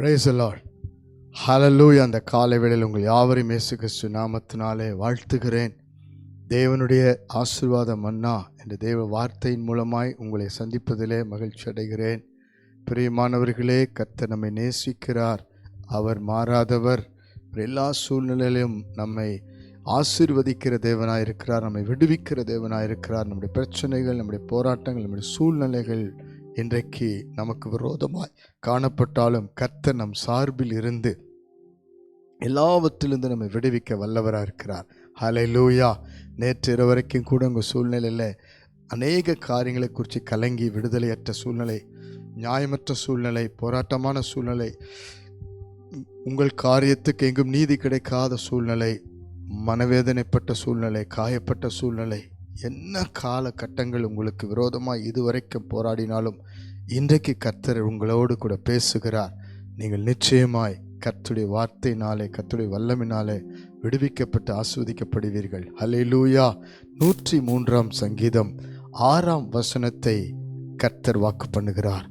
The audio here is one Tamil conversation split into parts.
பிரைஸ் லார்ட் ஹலலூய் அந்த காலை வேளையில் உங்கள் யாவரையும் இயேசு கிறிஸ்து நாமத்தினாலே வாழ்த்துகிறேன். தேவனுடைய ஆசிர்வாத மன்னா என்ற தேவ வார்த்தையின் மூலமாய் உங்களை சந்திப்பதிலே மகிழ்ச்சி அடைகிறேன். பிரியமானவர்களே கர்த்தர் நம்மை நேசிக்கிறார். அவர் மாறாதவர். எல்லா சூழ்நிலையிலும் நம்மை ஆசீர்வதிக்கிற தேவனாக இருக்கிறார் நம்மை விடுவிக்கிற தேவனாக இருக்கிறார் நம்முடைய பிரச்சனைகள் நம்முடைய போராட்டங்கள் நம்முடைய சூழ்நிலைகள் இன்றைக்கு நமக்கு விரோதமாய் காணப்பட்டாலும் கர்த்தர் நம் சார்பில் இருந்து எல்லாவற்றிலிருந்து நம்மை விடுவிக்க வல்லவராக இருக்கிறார். ஹலை லூயா நேற்று இரவு வரைக்கும் கூட உங்கள் சூழ்நிலையில் அநேக காரியங்களை குறித்து கலங்கி விடுதலையற்ற சூழ்நிலை நியாயமற்ற சூழ்நிலை போராட்டமான சூழ்நிலை உங்கள் காரியத்துக்கு எங்கும் நீதி கிடைக்காத சூழ்நிலை மனவேதனைப்பட்ட சூழ்நிலை காயப்பட்ட சூழ்நிலை என்ன காலகட்டங்கள் உங்களுக்கு விரோதமாக இதுவரைக்கும் போராடினாலும் இன்றைக்கு கர்த்தர் உங்களோடு கூட பேசுகிறார். நீங்கள் நிச்சயமாய் கர்த்துடைய வார்த்தையினாலே கர்த்துடைய வல்லமினாலே விடுவிக்கப்பட்டு ஆஸ்வதிக்கப்படுவீர்கள். ஹalleluya நூற்றி மூன்றாம் சங்கீதம் ஆறாம் வசனத்தை கர்த்தர் வாக்கு பண்ணுகிறார்.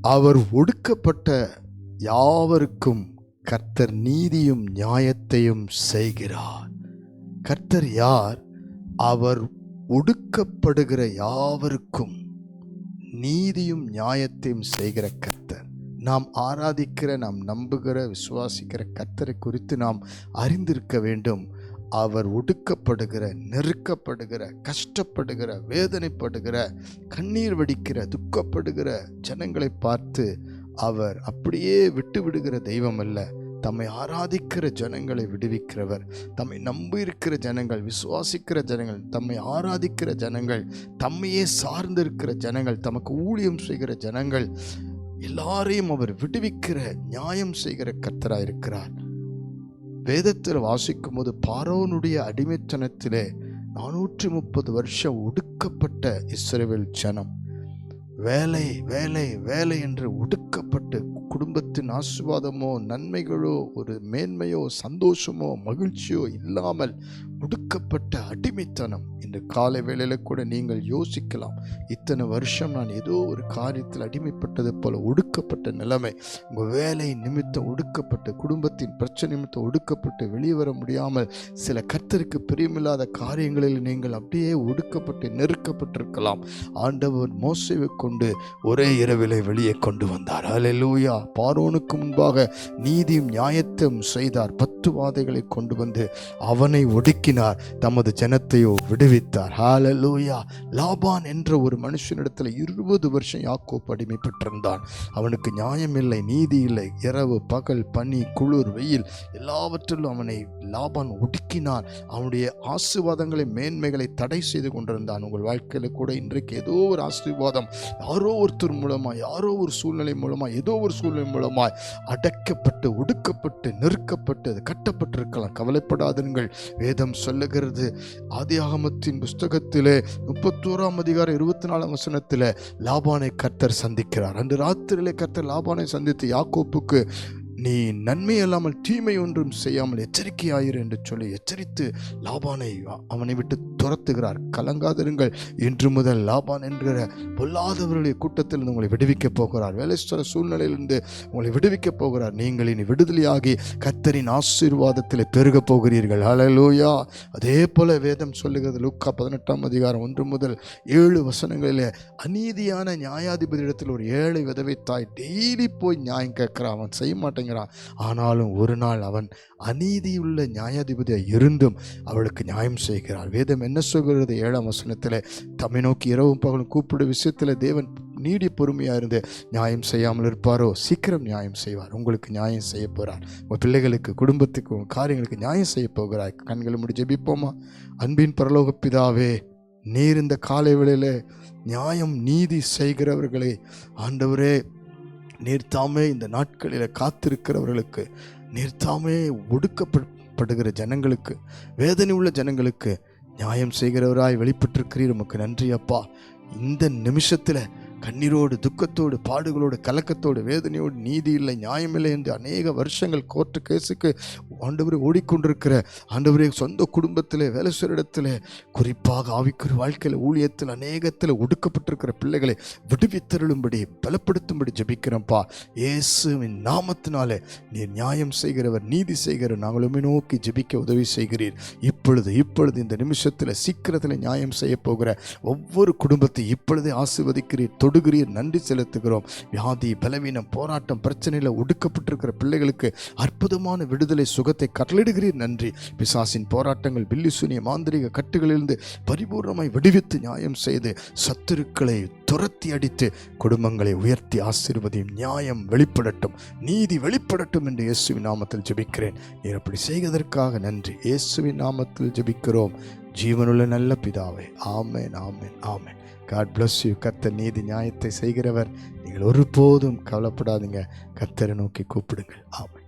அவர் ஒடுக்கப்பட்ட யாவருக்கும் கர்த்தர் நீதியும் நியாயத்தையும் செய்கிறார். கர்த்தர் யார்? அவர் ஒடுக்கப்படுகிற யாவருக்கும் நீதியும் நியாயத்தையும் செய்கிற கர்த்தர். நாம் ஆராதிக்கிற நாம் நம்புகிற விசுவாசிக்கிற கர்த்தரை குறித்து நாம் அறிந்திருக்க வேண்டும். அவர் ஒடுக்கப்படுகிற நெருக்கப்படுகிற கஷ்டப்படுகிற வேதனைப்படுகிற கண்ணீர் வடிக்கிற துக்கப்படுகிற ஜனங்களை பார்த்து அவர் அப்படியே விட்டு விடுகிற தெய்வம் அல்ல. தம்மை ஆராதிக்கிற ஜனங்களை விடுவிக்கிறவர் தம்மை நம்பியிருக்கிற ஜனங்கள் விசுவாசிக்கிற ஜனங்கள் தம்மை ஆராதிக்கிற ஜனங்கள் தம்மையே சார்ந்திருக்கிற ஜனங்கள் தமக்கு ஊழியம் செய்கிற ஜனங்கள் எல்லாரையும் அவர் விடுவிக்கிற நியாயம் செய்கிற கர்த்தராக இருக்கிறார் வேதத்தில் வாசிக்கும் போது பாரோனுடைய அடிமைத்தனத்திலே நானூற்றி முப்பது வருஷம் ஒடுக்கப்பட்ட இஸ்ரேவேல் ஜனம். வேலை வேலை வேலை என்று ஒடுக்கப்பட்டு குடும்பத்தின் ஆசிர்வாதமோ நன்மைகளோ ஒரு மேன்மையோ சந்தோஷமோ மகிழ்ச்சியோ இல்லாமல் ஒடுக்கப்பட்ட அடிமைத்தனம். இந்த காலை வேளையில் கூட நீங்கள் யோசிக்கலாம். இத்தனை வருஷம் நான் ஏதோ ஒரு காரியத்தில் அடிமைப்பட்டது போல ஒடுக்கப்பட்ட நிலைமை. உங்கள் வேலை நிமித்தம் ஒடுக்கப்பட்டு குடும்பத்தின் பிரச்சனை நிமித்தம் ஒடுக்கப்பட்டு வெளியே வர முடியாமல் சில கர்த்தருக்கு பிரியமில்லாத காரியங்களில் நீங்கள் அப்படியே ஒடுக்கப்பட்டு நெருக்கப்பட்டிருக்கலாம். ஆண்டவர் மோசைவை கொண்டு ஒரே இரவிலை வெளியே கொண்டு வந்தார். அலலூயா பார்வோனுக்கு முன்பாக நீதியும் நியாயத்தையும் செய்தார். பத்து வாதைகளை கொண்டு வந்து அவனை ஒடுக்கினார். தமது ஜனத்தையோ விடுவித்தார். ஹாலலூயா லாபான் என்ற ஒரு மனுஷனிடத்தில் இருபது வருஷம் யாக்கோ அடிமைப்பட்டிருந்தான் அவனுக்கு நியாயம் இல்லை நீதி இல்லை. இரவு பகல் பனி குளிர் வெயில் எல்லாவற்றிலும் அவனை லாபான் ஒடுக்கினான். அவனுடைய ஆசீர்வாதங்களை மேன்மைகளை தடை செய்து கொண்டிருந்தான். உங்கள் வாழ்க்கையில் கூட இன்றைக்கு ஏதோ ஒரு ஆசீர்வாதம் யாரோ ஒருத்தர் மூலமாக யாரோ ஒரு சூழ்நிலை மூலமாக ஏதோ ஒரு சூழ்நிலை மூலமாய் அடக்கப்பட்டு ஒடுக்கப்பட்டு நெருக்கப்பட்டு அது கட்டப்பட்டிருக்கலாம். கவலைப்படாதீர்கள் வேதம் சொல்லுகிறது. ஆதியாகமத்தின் புஸ்தகத்திலே முப்பத்தோராம் அதிகாரம் இருபத்தி நாலாம் வசனத்தில் லாபானை கர்த்தர் சந்திக்கிறார். அன்று ராத்திரியிலே கர்த்தர் லாபானை சந்தித்து யாக்கோப்புக்கு நீ நன்மை அல்லாமல் தீமை ஒன்றும் செய்யாமல் எச்சரிக்கையாயிரு என்று சொல்லி எச்சரித்து லாபானை அவனை விட்டு துரத்துகிறார். கலங்காதிருங்கள். இன்று முதல் லாபான் என்கிற பொல்லாதவர்களுடைய கூட்டத்தில் உங்களை விடுவிக்கப் போகிறார். வேலைஸ்வர சூழ்நிலையிலிருந்து உங்களை விடுவிக்கப் போகிறார். நீங்கள் இனி விடுதலையாகி கத்தரின் ஆசீர்வாதத்தில் பெருகப் போகிறீர்கள். அலலூயா அதே போல வேதம் சொல்லுகிறது. லூக்கா பதினெட்டாம் அதிகாரம் ஒன்று முதல் ஏழு வசனங்களிலே அநீதியான நியாயாதிபதியிடத்தில் ஒரு ஏழை விதவை தாய் டெய்லி போய் நியாயம் கேட்கிறான். அவன் செய்ய மாட்டேங்கிறான். ஆனாலும் ஒரு நாள் அவன் அநீதியுள்ள நியாயாதிபதியாக இருந்தும் அவளுக்கு நியாயம் செய்கிறார். வேதம் என்ன என்ன சொல்கிறது? ஏழாம் வசனத்தில் தம்மை நோக்கி இரவும் பகலும் கூப்பிடும் விஷயத்தில் தேவன் நீடி பொறுமையாக இருந்து நியாயம் செய்யாமல் இருப்பாரோ? சீக்கிரம் நியாயம் செய்வார். உங்களுக்கு நியாயம் செய்ய போகிறார் உங்கள் பிள்ளைகளுக்கு குடும்பத்துக்கு உங்கள் காரியங்களுக்கு நியாயம் செய்ய போகிறார். கண்களை முடி ஜெபிப்போமா? அன்பின் பரலோக பிதாவே நீர் இந்த காலை வேளையில் நியாயம் நீதி செய்கிறவர்களை ஆண்டவரே நீர் தாமே இந்த நாட்களில் காத்திருக்கிறவர்களுக்கு நீர் தாமே ஒடுக்கப்படுகிற ஜனங்களுக்கு வேதனை உள்ள ஜனங்களுக்கு நியாயம் செய்கிறவராய் வெளிப்பட்டிருக்கிறீர். உமக்கு நன்றி அப்பா. இந்த நிமிஷத்தில் கண்ணீரோடு துக்கத்தோடு பாடுகளோடு கலக்கத்தோடு வேதனையோடு நீதி இல்லை நியாயமில்லை என்று அநேக வருஷங்கள் கோர்ட்டு கேஸுக்கு ஆண்டவரை ஓடிக்கொண்டிருக்கிற ஆண்டவரே சொந்த குடும்பத்தில் வேலை செய்கிற இடத்துல குறிப்பாக ஆவிக்குரிய வாழ்க்கையில் ஊழியத்தில் அநேகத்தில் ஒடுக்கப்பட்டிருக்கிற பிள்ளைகளை விடுவித்தருளும்படி பலப்படுத்தும்படி ஜபிக்கிறோம்ப்பா இயேசுவின் நாமத்தினாலே நீர் நியாயம் செய்கிறவர் நீதி செய்கிறவர் நாங்களுமே நோக்கி ஜெபிக்க உதவி செய்கிறீர். இப்பொழுது இப்பொழுது இந்த நிமிஷத்தில் சீக்கிரத்தில் நியாயம் செய்ய போகிற ஒவ்வொரு குடும்பத்தை இப்பொழுதே ஆசீர்வதிக்கிறீர். தொடுகிறீர் நன்றி செலுத்துகிறோம். வியாதி பலவீனம் போராட்டம் பிரச்சனையில் ஒடுக்கப்பட்டிருக்கிற பிள்ளைகளுக்கு அற்புதமான விடுதலை சுகத்தை கட்டளிடுகிறீர் நன்றி. பிசாசின் போராட்டங்கள் பில்லி சுனிய மாந்திரிக கட்டுகளிலிருந்து பரிபூர்ணமாய் விடுவித்து நியாயம் செய்து சத்துருக்களை துரத்தி அடித்து குடும்பங்களை உயர்த்தி ஆசீர்வதியும் நியாயம் வெளிப்படட்டும் நீதி வெளிப்படட்டும் என்று இயேசுவின் நாமத்தில் ஜெபிக்கிறேன். நீர் அப்படி செய்வதற்காக நன்றி. இயேசுவின் நாமத்தில் ஜெபிக்கிறோம். ஜீவனுள்ள நல்ல பிதாவே. ஆமேன் ஆமேன் ஆமேன். காட் பிளஸ் யூ கத்தர் நீதி நியாயத்தை செய்கிறவர். நீங்கள் ஒருபோதும் கவலைப்படாதீங்க. கத்தரை நோக்கி கூப்பிடுங்கள். ஆமென்.